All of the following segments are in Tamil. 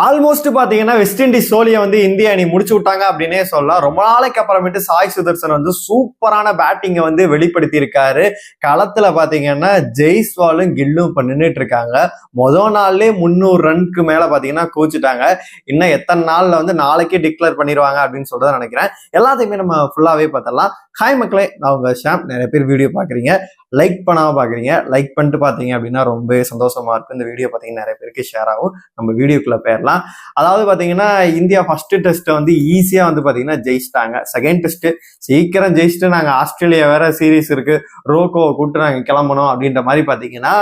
ஆல்மோஸ்ட் பார்த்தீங்கன்னா வெஸ்ட் இண்டீஸ் சோழியை வந்து இந்திய அணி முடிச்சு விட்டாங்க அப்படின்னே சொல்லலாம். ரொம்ப நாளைக்கு அப்புறமேட்டு சாய் சுதர்சன் வந்து சூப்பரான பேட்டிங்கை வந்து வெளிப்படுத்தி இருக்காரு களத்துல பாத்தீங்கன்னா ஜெய்ஸ்வாலும் கில்லும் இப்ப நின்றுட்டு இருக்காங்க முதல் நாள்லயே முந்நூறு ரன்க்கு மேல பாத்தீங்கன்னா கோச்சிட்டாங்க இன்னும் எத்தனை நாள்ல வந்து நாளைக்கே டிக்ளேர் பண்ணிடுவாங்க அப்படின்னு சொல்றத நினைக்கிறேன். எல்லாத்தையுமே நம்ம ஃபுல்லாவே பார்த்தலாம் ஹாய் மக்களே நான் உங்க ஷாம். நிறைய பேர் வீடியோ பாக்குறீங்க லைக் பண்ணாம பாக்குறீங்க லைக் பண்ணிட்டு பாத்தீங்க அப்படின்னா ரொம்ப சந்தோஷமா இருக்கும். இந்த வீடியோ பாத்தீங்கன்னா நிறைய பேருக்கு ஷேர் ஆகும். நம்ம வீடியோக்குள்ள பேர் போயிடலாம் அதாவது பாத்தீங்கன்னா இந்தியா ஃபர்ஸ்ட் டெஸ்ட் வந்து ஈஸியா வந்து பாத்தீங்கன்னா ஜெயிச்சிட்டாங்க. செகண்ட் டெஸ்ட் சீக்கிரம் ஜெயிச்சுட்டு நாங்க ஆஸ்திரேலியா வேற சீரீஸ் இருக்கு. ரோக்கோவை கூப்பிட்டு நாங்க கிளம்பணும் அப்படின்ற மாதிரி பாத்தீங்கன்னா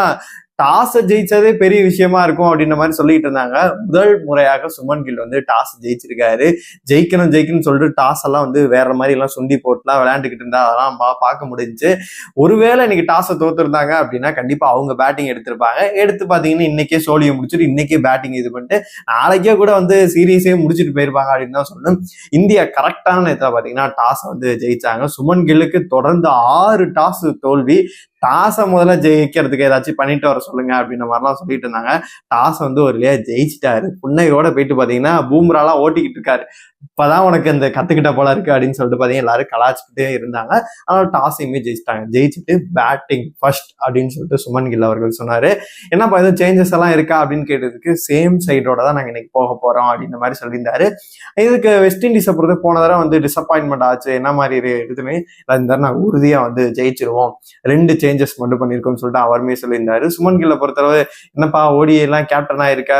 டாஸை ஜெயிச்சதே பெரிய விஷயமா இருக்கும் அப்படின்ற மாதிரி சொல்லிட்டு இருந்தாங்க. முதல் முறையாக சுமன் கில் வந்து டாஸ் ஜெயிச்சிருக்காரு. ஜெயிக்கணும் ஜெயிக்கணும்னு சொல்லிட்டு டாஸ் எல்லாம் வந்து வேற மாதிரி எல்லாம் சுண்டி போட்டுலாம் விளையாண்டுக்கிட்டு இருந்தா அதெல்லாம் பா- பார்க்க முடிஞ்சுச்சு ஒருவேளை இன்னைக்கு டாஸை தோத்துருந்தாங்க அப்படின்னா கண்டிப்பா அவங்க பேட்டிங் எடுத்திருப்பாங்க. எடுத்து பாத்தீங்கன்னா இன்னைக்கே சோழியை முடிச்சுட்டு இன்னைக்கே பேட்டிங் இது பண்ணிட்டு நாளைக்கே கூட வந்து சீரீஸே முடிச்சுட்டு போயிருப்பாங்க அப்படின்னு தான் சொல்லணும். இந்தியா கரெக்டான இதில் பார்த்தீங்கன்னா டாஸ் வந்து ஜெயிச்சாங்க. சுமன் கில்லுக்கு தொடர்ந்து ஆறு டாஸ் தோல்வி. டாஸை முதல்ல ஜெயிக்கிறதுக்கு ஏதாச்சும் பண்ணிட்டு வர சொல்லுங்க அப்படின்ற மாதிரிலாம் சொல்லிட்டு இருந்தாங்க. டாஸ் வந்து ஒரு இல்லையா ஜெயிச்சிட்டாரு. புன்னையோட போயிட்டு பாத்தீங்கன்னா பூம்ராலாம் ஓட்டிக்கிட்டு இருக்காரு. இப்பதான் உனக்கு அந்த கத்துக்கிட்ட போல இருக்கு அப்படின்னு சொல்லிட்டு பாத்தீங்கன்னா எல்லாரும் கலாச்சிக்கிட்டே இருந்தாங்க. ஆனால் டாஸையுமே ஜெயிச்சிட்டாங்க. ஜெயிச்சுட்டு பேட்டிங் ஃபர்ஸ்ட் அப்படின்னு சொல்லிட்டு சுமன் கில் அவர்கள் சொன்னாரு. என்னப்பா எதுவும் சேஞ்சஸ் எல்லாம் இருக்கா அப்படின்னு கேட்டதுக்கு சேம் சைடோட தான் நாங்க இன்னைக்கு போக போறோம் அப்படின்ற மாதிரி சொல்லியிருந்தாரு. இதுக்கு வெஸ்ட் இண்டீஸை பொறுத்து போன தடவை வந்து டிசப்பாயின்மெண்ட் ஆச்சு. என்ன மாதிரி இரு- இந்த நாங்கள் உறுதியா வந்து ஜெயிச்சிருவோம். ரெண்டு சேஞ்சஸ் மட்டும் பண்ணியிருக்கோம்னு சொல்லிட்டு அவருமே சொல்லியிருந்தாரு. சுமன் கில்லை பொறுத்தளவு என்னப்பா ஓடியெல்லாம் கேப்டனா இருக்க?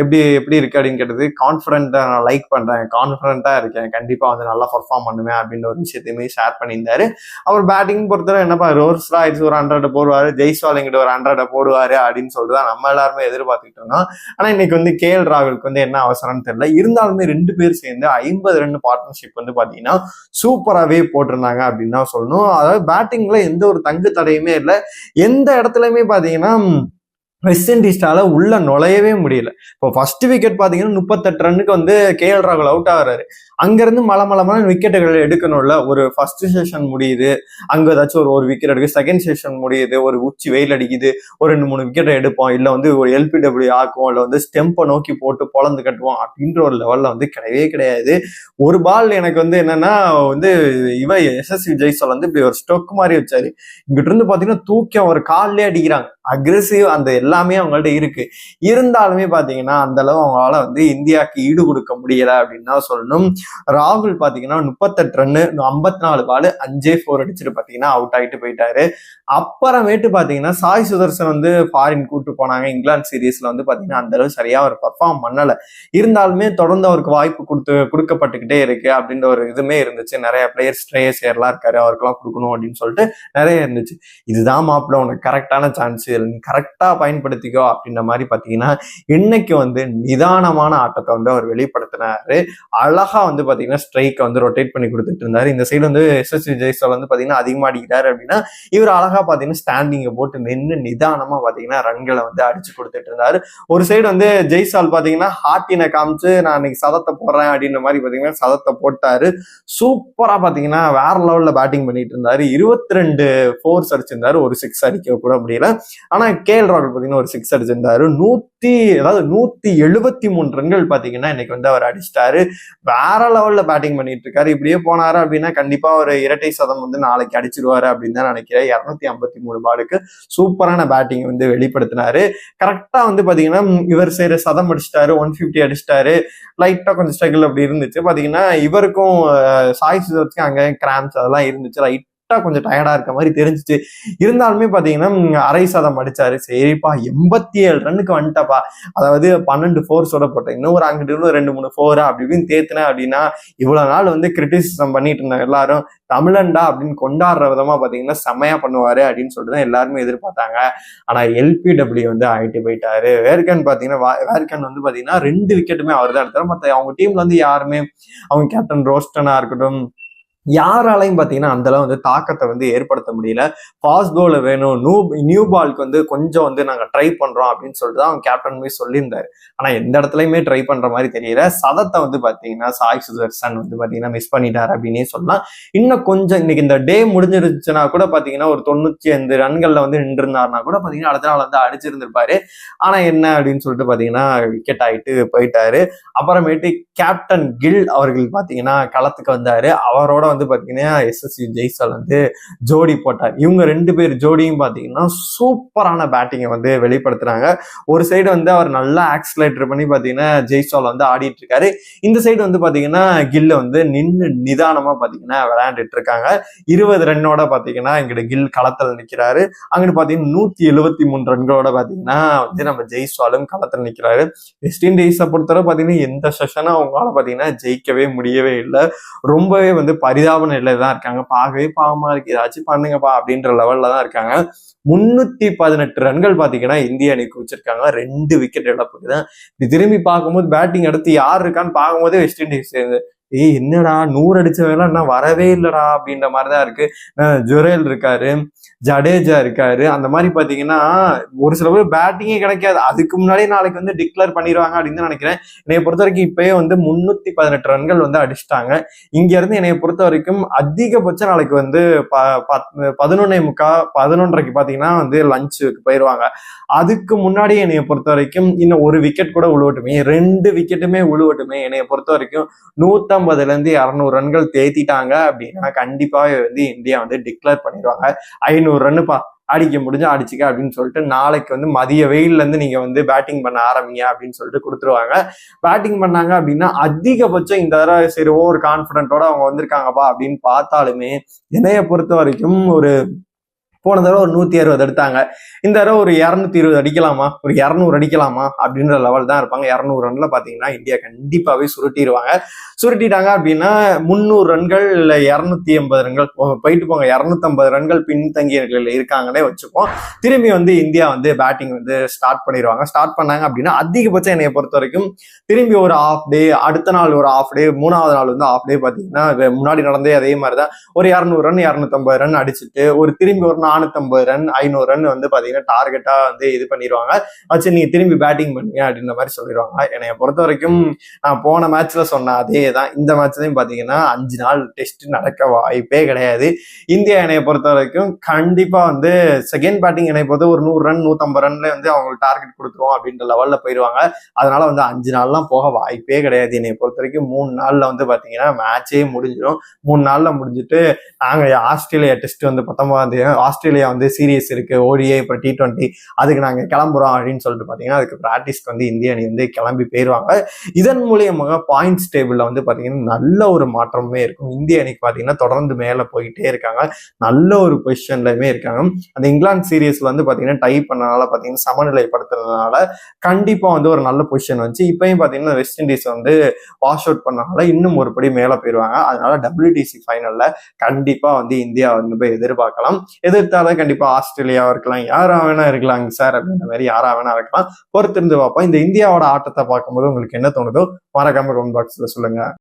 எப்படி எப்படி இருக்கு அப்படின்னு கேட்டது கான்ஃபிடென்ட்டா நான் லைக் பண்றேன் கான்ஃபிடென்ட்டா இருக்கேன் கண்டிப்பா வந்து நல்லா பர்ஃபார்ம் பண்ணுவேன் அப்படின்ற ஒரு விஷயத்தையுமே ஷேர் பண்ணியிருந்தாரு. அவர் பேட்டிங் பொறுத்தவரை என்னப்பா ரோஸ் ராய்ஸ் ஒரு ஹண்ட்ரட் போடுவாரு ஜெய்ஸ்வால் எங்கிட்ட ஒரு ஹண்ட்ரட் போடுவாரு அப்படின்னு சொல்லிட்டு தான் நம்ம எல்லாருமே எதிர்பார்த்துக்கிட்டு இருந்தோம். ஆனா இன்னைக்கு வந்து கே எல் ராகுலுக்கு வந்து என்ன அவசரம்னு தெரியல. இருந்தாலுமே ரெண்டு பேர் சேர்ந்து ஐம்பது ரன் பார்ட்னர்ஷிப் வந்து பாத்தீங்கன்னா சூப்பராகவே போட்டிருந்தாங்க அப்படின்னு தான் சொல்லணும். அதாவது பேட்டிங்ல எந்த ஒரு தங்கு தடையுமே இல்லை எந்த இடத்துலயுமே பாத்தீங்கன்னா வெஸ்ட் இண்டீஸ்டால உள்ள நுழையவே முடியல. இப்போ ஃபர்ஸ்ட் விக்கெட் பாத்தீங்கன்னா முப்பத்தெட்டு ரன்னுக்கு வந்து கே எல் ராகுல் அவுட் ஆகுறாரு. அங்கிருந்து மலை மலமான விக்கெட்டுகள் எடுக்கணும்ல. ஒரு ஃபர்ஸ்ட் செஷன் முடியுது. அங்க ஏதாச்சும் ஒரு ஒரு விக்கெட் எடுக்கு செகண்ட் செஷன் முடியுது. ஒரு உச்சி வெயில் அடிக்குது. ஒரு ரெண்டு மூணு விக்கெட் எடுப்போம். இல்ல வந்து ஒரு எல்பிடபிள்யூ ஆக்குவோம். இல்ல வந்து ஸ்டெம்பை நோக்கி போட்டு பொழந்து கட்டுவோம் அப்படின்ற ஒரு லெவல்ல வந்து கிடையவே கிடையாது. ஒரு பால் எனக்கு வந்து என்னன்னா வந்து இவ எஸ்எஸ்வி ஜெய்சோல் வந்து இப்படி ஒரு ஸ்டொக் மாதிரி வச்சாரு. இங்கிட்ட இருந்து பாத்தீங்கன்னா தூக்கம் ஒரு கால்லே அடிக்கிறாங்க. அக்ரெசிவ் அந்த எல்லாமே அவங்கள்ட்ட இருக்கு. இருந்தாலுமே பாத்தீங்கன்னா அந்த அளவு அவங்களால வந்து இந்தியாவுக்கு ஈடு கொடுக்க முடியல அப்படின்னு தான் சொல்லணும். ராகுல் பாத்தீங்கன்னா முப்பத்தெட்டு ரன்னு ஐம்பத்தி நாலு பால் அஞ்சே ஃபோர் அடிச்சுட்டு பாத்தீங்கன்னா அவுட் ஆகிட்டு போயிட்டாரு. அப்புறமேட்டு பாத்தீங்கன்னா சாய் சுதர்சன் வந்து ஃபாரின் கூட்டு போனாங்க. இங்கிலாந்து சீரீஸ்ல வந்து பாத்தீங்கன்னா அந்த அளவு சரியா அவர் பர்ஃபார்ம் பண்ணல. இருந்தாலுமே தொடர்ந்து அவருக்கு வாய்ப்பு கொடுத்து கொடுக்கப்பட்டுக்கிட்டே இருக்கு அப்படின்ற ஒரு இதுமே இருந்துச்சு. நிறைய பிளேயர்ஸ் ஸ்ட்ரேயஸ் எல்லாம் இருக்காரு அவருக்கெல்லாம் கொடுக்கணும் அப்படின்னு சொல்லிட்டு நிறைய இருந்துச்சு. இதுதான் மாப்பிள்ள உனக்கு கரெக்டான சான்ஸ் கரெக்டா பயன் பயன்படுத்திக்கோ அப்படின்ற மாதிரி பார்த்தீங்கன்னா இன்னைக்கு வந்து நிதானமான ஆட்டத்தை வந்து அவர் வெளிப்படுத்தினாரு. அழகா வந்து பார்த்தீங்கன்னா ஸ்ட்ரைக்கை வந்து ரொட்டேட் பண்ணி கொடுத்துட்டு இருந்தாரு. இந்த சைடு வந்து எஸ் எஸ் ஜெய்ஸ்வால் வந்து பார்த்தீங்கன்னா அதிகமாக அடிக்கிறாரு அப்படின்னா இவர் அழகா பார்த்தீங்கன்னா ஸ்டாண்டிங்கை போட்டு நின்று நிதானமாக பார்த்தீங்கன்னா ரன்களை வந்து அடிச்சு கொடுத்துட்டு இருந்தாரு. ஒரு சைடு வந்து ஜெய்சால் பார்த்தீங்கன்னா ஹார்ட்டினை காமிச்சு நான் இன்னைக்கு சதத்தை போடுறேன் அப்படின்ற மாதிரி பார்த்தீங்கன்னா சதத்தை போட்டாரு. சூப்பராக பார்த்தீங்கன்னா வேற லெவலில் பேட்டிங் பண்ணிட்டு இருந்தாரு. இருபத்தி ரெண்டு ஃபோர்ஸ் அடிச்சிருந்தாரு. ஒரு சிக்ஸ் அடிக்க கூட முடியல. ஆனா கேஎல் ராகுல் அப்படின்னு ஒரு சிக்ஸ் அடிச்சிருந்தாரு. நூத்தி அதாவது நூத்தி எழுபத்தி மூணு ரன்கள் பாத்தீங்கன்னா இன்னைக்கு வந்து அவர் அடிச்சிட்டாரு. வேற லெவல்ல பேட்டிங் பண்ணிட்டு இருக்காரு இப்படியே போனாரு அப்படின்னா கண்டிப்பா ஒரு இரட்டை சதம் வந்து நாளைக்கு அடிச்சிருவாரு அப்படின்னு தான் நினைக்கிறேன். இருநூத்தி ஐம்பத்தி மூணு பாலுக்கு சூப்பரான பேட்டிங் வந்து வெளிப்படுத்தினாரு. கரெக்டா வந்து பாத்தீங்கன்னா இவர் சரி சதம் அடிச்சிட்டாரு. ஒன் பிப்டி அடிச்சிட்டாரு. லைட்டா கொஞ்சம் ஸ்ட்ரகிள் அப்படி இருந்துச்சு. பாத்தீங்கன்னா இவருக்கும் சாய் சுதர்ஸ்க்கு அங்க கிராம்ஸ் அதெல்லாம் இருந்துச்சு. லைட்டா கொஞ்சம் டயர்டா இருக்க மாதிரி தெரிஞ்சுச்சு. இருந்தாலுமே பாத்தீங்கன்னா அரை சதம் அடிச்சாரு. சரிப்பா எண்பத்தி ஏழு ரன்னுக்கு வந்துட்டப்பா. அதாவது பன்னெண்டு ஃபோர்ஸோட போட்டேன். இன்னும் ஒரு அங்கிட்டு இன்னும் ரெண்டு மூணு ஃபோர் அப்படி இப்படின்னு தேத்துனேன் அப்படின்னா இவ்வளவு நாள் வந்து கிரிட்டிசிசம் பண்ணிட்டு இருந்தாங்க எல்லாரும் தமிழன்டா அப்படின்னு கொண்டாடுற விதமா பாத்தீங்கன்னா செம்மையா பண்ணுவாரு அப்படின்னு சொல்லிட்டு தான் எல்லாருமே எதிர்பார்த்தாங்க. ஆனா எல்பிடபிள்யூ வந்து ஆயிட்டு போயிட்டாரு. வேர்கன் பாத்தீங்கன்னா வேர்கன் வந்து பாத்தீங்கன்னா ரெண்டு விக்கெட்டுமே அவர் தான் எடுத்தாரு. மத்த அவங்க டீம்ல வந்து யாருமே அவங்க கேப்டன் ரோஸ்டனா இருக்கட்டும் யாராலையும் பார்த்தீங்கன்னா அந்த அளவு வந்து தாக்கத்தை வந்து ஏற்படுத்த முடியல. ஃபாஸ்ட் பவுலர் வேணும். நியூ நியூ பாலுக்கு வந்து கொஞ்சம் வந்து நாங்கள் ட்ரை பண்ணுறோம் அப்படின்னு சொல்லிட்டு தான் அவங்க கேப்டன் போய் சொல்லியிருந்தாரு. ஆனால் எந்த இடத்துலையுமே ட்ரை பண்ணுற மாதிரி தெரியல. சதத்தை வந்து பார்த்தீங்கன்னா சாய் சுதர்சன் வந்து பார்த்தீங்கன்னா மிஸ் பண்ணிட்டார் அப்படின்னே சொல்லலாம். இன்னும் கொஞ்சம் இன்னைக்கு இந்த டே முடிஞ்சிருச்சுன்னா கூட பார்த்தீங்கன்னா ஒரு தொண்ணூற்றி ஐந்து ரன்களில் வந்து நின்றுருந்தாருனா கூட பார்த்தீங்கன்னா அடுத்த நாள் வந்து அடிச்சிருந்திருப்பாரு. ஆனால் என்ன அப்படின்னு சொல்லிட்டு பார்த்தீங்கன்னா விக்கெட் ஆகிட்டு போயிட்டாரு. அப்புறமேட்டு கேப்டன் கில் அவர்கள் பார்த்தீங்கன்னா களத்துக்கு வந்தார். அவரோட வந்து பார்த்தீங்கன்னா எஸ்எஸ்சி ஜெய்சால் வந்து ஜோடி போட்டார். இவங்க ரெண்டு பேர் ஜோடியும் பாத்தீங்கன்னா சூப்பரான பேட்டிங்கை வந்து வெளிப்படுத்துறாங்க. ஒரு சைடு வந்து அவர் நல்லா ஆக்சிலேட்டர் பண்ணி பாத்தீங்கன்னா ஜெய்சால் வந்து ஆடிட்டு இருக்காரு. இந்த சைடு வந்து பாத்தீங்கன்னா கில்ல வந்து நின்று நிதானமா பாத்தீங்கன்னா விளையாண்டுட்டு இருக்காங்க. இருபது ரன்னோட பாத்தீங்கன்னா எங்கிட்ட கில் களத்துல நிக்கிறாரு. அங்கிட்டு பாத்தீங்கன்னா நூத்தி எழுபத்தி மூணு ரன்களோட பாத்தீங்கன்னா வந்து நம்ம ஜெய்ஸ்வாலும் களத்துல நிக்கிறாரு. வெஸ்ட் இண்டீஸை பொறுத்தவரை பாத்தீங்கன்னா எந்த செஷனும் அவங்களால பாத்தீங்கன்னா ஜெயிக்கவே முடியவே இல்லை. ரொம்பவே வந்து பரிதாப நிலையில தான் இருக்காங்க. பார்க்கவே பாவமா இருக்கு. ஏதாச்சும் பண்ணுங்கப்பா அப்படின்ற லெவல்ல தான் இருக்காங்க. முன்னூத்தி பதினெட்டு ரன்கள் பாத்தீங்கன்னா இந்திய அணிக்கு வச்சிருக்காங்க ரெண்டு விக்கெட் இழப்புக்கு தான். இப்படி திரும்பி பார்க்கும்போது பேட்டிங் அடுத்து யார் இருக்கான்னு பார்க்கும்போதே வெஸ்ட் இண்டீஸ் ஏய் என்னடா நூறு அடிச்சவெல்லாம் என்ன வரவே இல்லடா அப்படின்ற மாதிரிதான் இருக்கு. ஜுரேல் இருக்காரு ஜடேஜா இருக்காரு. அந்த மாதிரி பாத்தீங்கன்னா ஒரு சில பேர் பேட்டிங்கே கிடைக்காது. அதுக்கு முன்னாடியே நாளைக்கு வந்து டிக்ளேர் பண்ணிடுவாங்க அப்படின்னு தான் நினைக்கிறேன். என்னை பொறுத்த வரைக்கும் இப்பயே வந்து முன்னூத்தி பதினெட்டு ரன்கள் வந்து அடிச்சிட்டாங்க. இங்க இருந்து என்னை பொறுத்த வரைக்கும் அதிகபட்சம் நாளைக்கு வந்து ப பதினொன்னே முக்கா பதினொன்றரைக்கு பாத்தீங்கன்னா வந்து லஞ்சுக்கு போயிடுவாங்க அதுக்கு முன்னாடி என்னைய பொறுத்த வரைக்கும் இன்னும் ஒரு விக்கெட் கூட உழுவட்டுமே ரெண்டு விக்கெட்டுமே உழுவட்டுமே. என்னைய பொறுத்த வரைக்கும் நூத்த பத்தொன்பதுலேருந்து இரநூறு ரன்கள் தேத்திட்டாங்க அப்படின்னா கண்டிப்பாக வந்து இந்தியா வந்து டிக்ளேர் பண்ணிடுவாங்க. ஐநூறு ரன்னுப்பா அடிக்க முடிஞ்சா அடிச்சுக்க அப்படின்னு சொல்லிட்டு நாளைக்கு வந்து மதிய வெயில்ல இருந்து வந்து பேட்டிங் பண்ண ஆரம்பிங்க அப்படின்னு சொல்லிட்டு கொடுத்துருவாங்க. பேட்டிங் பண்ணாங்க அப்படின்னா அதிகபட்சம் இந்த தடவை சரி ஒரு கான்ஃபிடென்ட்டோட அவங்க வந்திருக்காங்கப்பா அப்படின்னு பார்த்தாலுமே என்னைய பொறுத்த வரைக்கும் ஒரு போன தடவை ஒரு நூத்தி அறுபது எடுத்தாங்க. இந்த தடவை ஒரு இரநூத்தி இருபது அடிக்கலாமா? ஒரு இரநூறு அடிக்கலாமா? அப்படின்ற லெவல் தான் இருப்பாங்க. இரநூறு ரன்ல பாத்தீங்கன்னா இந்தியா கண்டிப்பாகவே சுருட்டிடுவாங்க சுருட்டிட்டாங்க அப்படின்னா முந்நூறு ரன்கள் இல்லை இரநூத்தி எண்பது ரன்கள் போயிட்டு போங்க. இரநூத்தம்பது ரன்கள் பின்தங்கியர்கள் இருக்காங்கன்னே வச்சுப்போம். திரும்பி வந்து இந்தியா வந்து பேட்டிங் வந்து ஸ்டார்ட் பண்ணிடுவாங்க. ஸ்டார்ட் பண்ணாங்க அப்படின்னா அதிகபட்சம் என்னைய பொறுத்த வரைக்கும் திரும்பி ஒரு ஆஃப் டே அடுத்த நாள் ஒரு ஆஃப் டே மூணாவது நாள் வந்து ஆஃப் டே பார்த்தீங்கன்னா முன்னாடி நடந்தே அதே மாதிரி தான் ஒரு இரநூறு ரன் இரநூத்தம்பது ரன் அடிச்சுட்டு ஒரு திரும்பி ஒரு நானூத்தம்பது ரன் ஐநூறு ரன் வந்து பாத்தீங்கன்னா டார்கெட்டா வந்து இது பண்ணிடுவாங்க வச்சு நீங்க திரும்பி பேட்டிங் பண்ணுங்க அப்படின்ற மாதிரி சொல்லிடுவாங்க என்னைய பொறுத்த வரைக்கும் நான் போன மேட்ச்ல சொன்ன அதே தான் இந்த மேட்ச்லயும் பாத்தீங்கன்னா அஞ்சு நாள் டெஸ்ட் நடக்க வாய்ப்பே கிடையாது. இந்தியா என்னைய பொறுத்த வரைக்கும் கண்டிப்பா வந்து செகண்ட் பேட்டிங் என்னை பொறுத்த ஒரு நூறு ரன் நூத்தம்பது ரன்ல வந்து அவங்களுக்கு டார்கெட் கொடுத்துருவோம் அப்படின்ற லெவல்ல போயிடுவாங்க அதனால வந்து அஞ்சு நாள்லாம் போக வாய்ப்பே கிடையாது. என்னை பொறுத்த வரைக்கும் மூணு நாள்ல வந்து பாத்தீங்கன்னா மேட்சே முடிஞ்சிடும். மூணு நாள்ல முடிஞ்சிட்டு நாங்க ஆஸ்திரேலியா டெஸ்ட் வந்து பத்தொன்பதாம் தேதி ஆஸ்திரேலியா வந்து சீரியஸ் இருக்கு ஓடிஏ இப்போ டி டுவெண்ட்டி அதுக்கு நாங்க கிளம்புறோம் அப்படின்னு சொல்லிட்டு பாத்தீங்கன்னா அதுக்கு ப்ராக்டிஸ்க்கு வந்து இந்திய அணி வந்து கிளம்பி போயிருவாங்க. இதன் மூலியமாக பாயிண்ட்ஸ் டேபிள்ல வந்து பாத்தீங்கன்னா நல்ல ஒரு மாற்றமே இருக்கும். இந்திய அணிக்கு பாத்தீங்கன்னா தொடர்ந்து மேல போயிட்டே இருக்காங்க. நல்ல ஒரு பொசிஷன்லயுமே இருக்காங்க. அந்த இங்கிலாந்து சீரியஸ்ல வந்து பாத்தீங்கன்னா டை பண்ணனால பாத்தீங்கன்னா சமநிலைப்படுத்துறதுனால கண்டிப்பா வந்து ஒரு நல்ல பொசிஷன் வந்துச்சு. இப்பயும் பாத்தீங்கன்னா வெஸ்ட் இண்டீஸ் வந்து வாஷ் அவுட் பண்ணனால இன்னும் ஒரு படி மேல போயிருவாங்க. அதனால டபிள்யூடிசி ஃபைனல்ல கண்டிப்பா வந்து இந்தியா வந்து போய் எதிர்பார்க்கலாம். எதிர்த்தாலும் கண்டிப்பா ஆஸ்திரேலியாவா இருக்கலாம் யாரா வேணா இருக்கலாம் சார் அப்படின்ற மாதிரி யாரா வேணா இருக்கலாம். பொறுத்திருந்து பார்ப்போம். இந்த இந்தியாவோட ஆட்டத்தை பார்க்கும்போது உங்களுக்கு என்ன தோணுதோ மறக்காம கமெண்ட் பாக்ஸ்ல சொல்லுங்க.